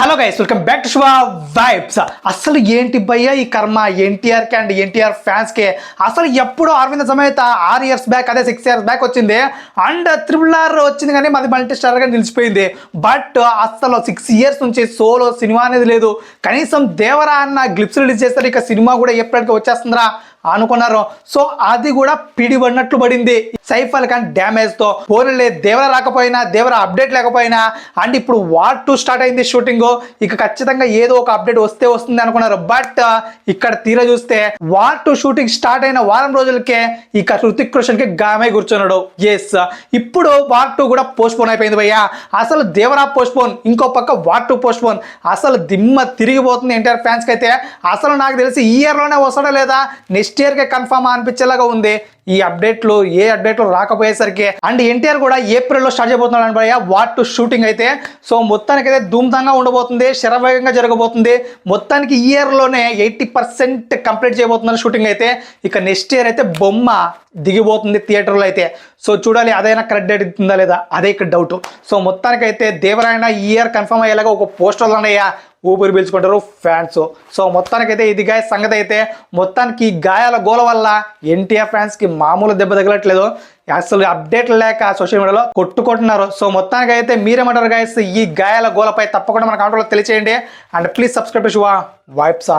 Hello guys welcome back to Shubha vibes అసలు ఏంటి భయ్య ఈ కర్మ? ఎన్టీఆర్కి అండ్ ఎన్టీఆర్ ఫ్యాన్స్కి అసలు ఎప్పుడు అరవింద సమేత ఆరు ఇయర్స్ బ్యాక్ అదే సిక్స్ ఇయర్స్ బ్యాక్ వచ్చింది. అండ్ త్రిబుల్ ఆర్ వచ్చింది కానీ మాది మల్టీ స్టార్గా నిలిచిపోయింది. బట్ అసలు సిక్స్ ఇయర్స్ నుంచి సోలో సినిమా అనేది లేదు. కనీసం దేవరా అన్న గ్లిప్స్ రిలీజ్ చేస్తారు. ఇక సినిమా కూడా ఎప్పటికీ వచ్చేస్తుందిరా. అనుకున్నారు. సో అది కూడా పిడిబడినట్లు పడింది. సైఫ్ అలీ ఖాన్ డ్యామేజ్తో పోనీలే దేవర రాకపోయినా దేవర అప్డేట్ లేకపోయినా అండ్ ఇప్పుడు వార్ టూ స్టార్ట్ అయింది షూటింగ్ ఇక ఖచ్చితంగా ఏదో ఒక అప్డేట్ వస్తే వస్తుంది అనుకున్నారు. బట్ uh, ఇక్కడ తీర చూస్తే వార్ టూ షూటింగ్ స్టార్ట్ అయిన వారం రోజులకే ఇక హృతిక్ రోషన్కి గాయమై కూర్చున్నాడు. ఎస్ ఇప్పుడు వార్ టూ కూడా పోస్ట్ పోన్ అయిపోయింది భయ్యా. అసలు దేవరా పోస్ట్ పోన్ ఇంకో పక్క వార్ టూ పోస్ట్ పోన్ అసలు దిమ్మ తిరిగిపోతుంది ఎన్టీఆర్ ఫ్యాన్స్కి అయితే. అసలు నాకు తెలిసి ఈ ఇయర్లోనే వస్తాడా లేదా? నెక్స్ట్ ఇయర్ కే కన్ఫర్మ్ అనిపించేలాగా ఉంది. ఈ అప్డేట్లు ఏ అప్డేట్లు రాకపోయేసరికి అండ్ ఎన్టీఆర్ కూడా ఏప్రిల్లో స్టార్ట్ చేయబోతున్నాడు అనబోయా వాట్ టు షూటింగ్ అయితే. సో మొత్తానికి అయితే ధూమ్ధంగా ఉండబోతుంది. శరవేగంగా జరగబోతుంది. మొత్తానికి ఈ ఎయిటీ పర్సెంట్ కంప్లీట్ చేయబోతున్నారు షూటింగ్ అయితే. ఇక నెక్స్ట్ ఇయర్ అయితే బొమ్మ దిగిపోతుంది థియేటర్లో అయితే. సో చూడాలి అదైనా కరెక్ట్ డేట్ ఇస్తుందా లేదా? అదే ఇక్కడ డౌట్ సో మొత్తానికైతే దేవరాయణ ఈ ఇయర్ కన్ఫర్మ్ అయ్యేలాగా ఒక పోస్టర్లు ఉన్నాయా ఊపిరి పీల్చుకుంటారు ఫ్యాన్స్ సో మొత్తానికైతే ఇది గాయ సంగతి అయితే మొత్తానికి గాయాల గోల వల్ల ఎన్టీఆర్ ఫ్యాన్స్కి మామూలు దెబ్బ తగలట్లేదు. అసలు అప్డేట్ లేక సోషల్ మీడియాలో కొట్టుకుంటున్నారు. సో మొత్తానికి అయితే మీరేమంటారు గాయస్ ఈ గాయాల గోలపై తప్పకుండా మన కాంట్రోల్లో తెలియచేయండి. And please subscribe to Shiva వైబ్సా